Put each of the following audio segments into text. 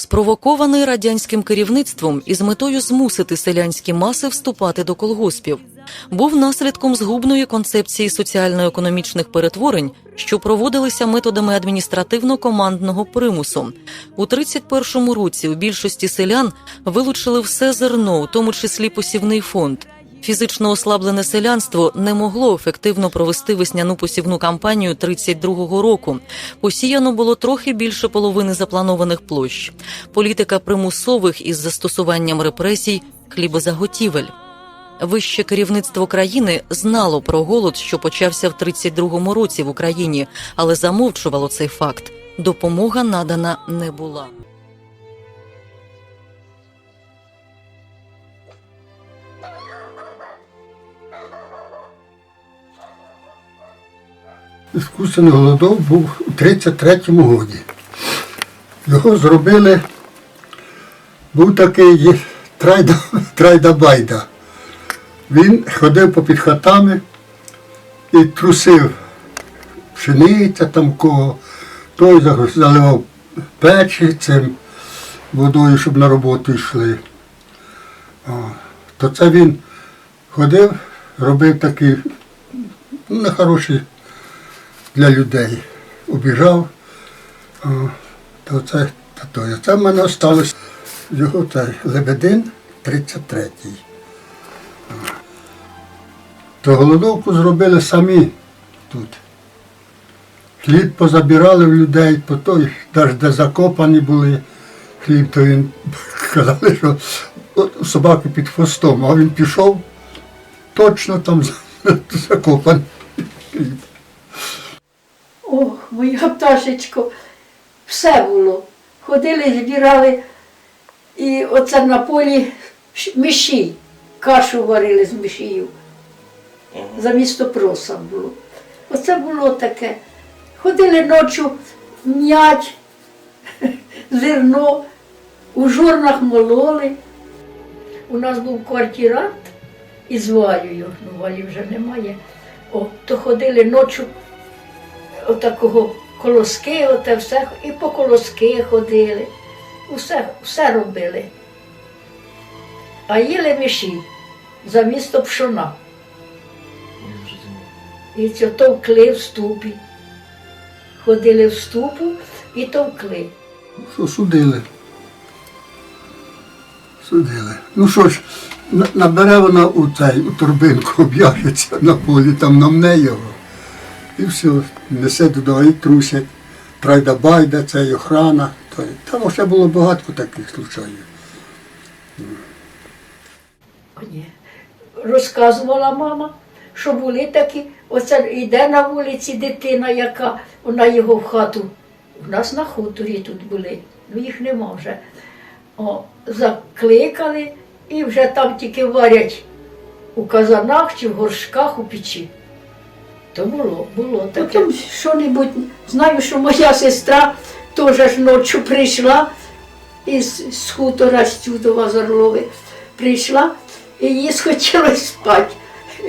спровокований радянським керівництвом із метою змусити селянські маси вступати до колгоспів, був наслідком згубної концепції соціально-економічних перетворень, що проводилися методами адміністративно-командного примусу. У 31-му році у більшості селян вилучили все зерно, у тому числі посівний фонд. Фізично ослаблене селянство не могло ефективно провести весняну посівну кампанію 32-го року. Посіяно було трохи більше половини запланованих площ. Політика примусових із застосуванням репресій хлібозаготівель. Вище керівництво країни знало про голод, що почався в 32-му році в Україні, але замовчувало цей факт. Допомога надана не була. Іскусний голодов був у 33-му році. Його зробили, був такий трайда, трайда байда. Він ходив попід хатами і трусив пшениця там кого, той заливав печі цим водою, щоб на роботу йшли. То це він ходив, робив такі ну, нехороші для людей. Убіжав. То це, то, то. це в мене осталось його цей Лебедин 33-й. То голодовку зробили самі тут. Хліб позабирали в людей, по той, де закопані були хліб, то він казали, що от собаки під хвостом, а він пішов, точно там закопаний хліб. Ох, моя пташечко, все було. Ходили, збирали, і оце на полі ш- кашу варили з мишію. Замісто проса було. Оце було таке. Ходили ночі м'ять, зерно, у жорнах мололи. У нас був квартирант із Валею, ну Валі вже немає. О, то ходили ночі отакого колоски, оте все, і по колоски ходили, усе, все робили. А їли миші за місто пшона. І це товкли в ступі. Ходили в ступу і товкли. Що судили. Судили. Ну що ж, набере вона у цей, у торбинку, об'яжеться на полі, там намне його. І все, несе туди і трусять. Трайда байда, це й охрана. Там ще було багато таких случаїв. Розказувала мама, що були такі, оце йде на вулиці дитина, яка вона його в хату. У нас на хуторі тут були, ну їх нема вже. О, закликали і вже там тільки варять у казанах чи в горшках у печі. То було, було таке. Потім що-небудь, знаю, що моя сестра теж ж ночі прийшла із з хутора з Тюдова з Орлови прийшла і їй схотілося спати.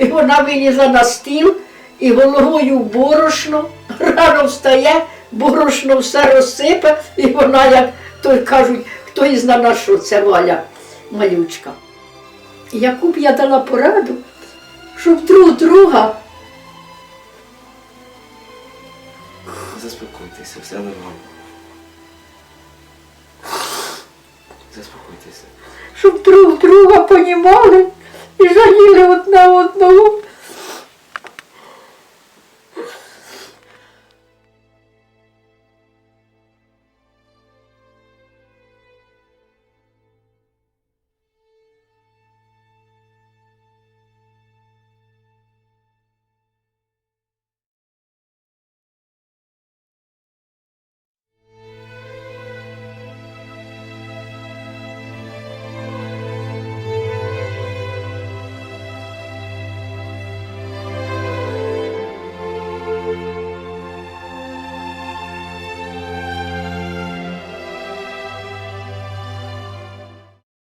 І вона вилізла на стіл і головою в борошно, рано встає, борошно все розсипе, і вона, як то кажуть, хто і зна на що це Валя малючка. Яку б я дала пораду, щоб друг друга Заспокойтеся, все нормально. Заспокойтеся. щоб друг друга понімали і жаліли одне одного.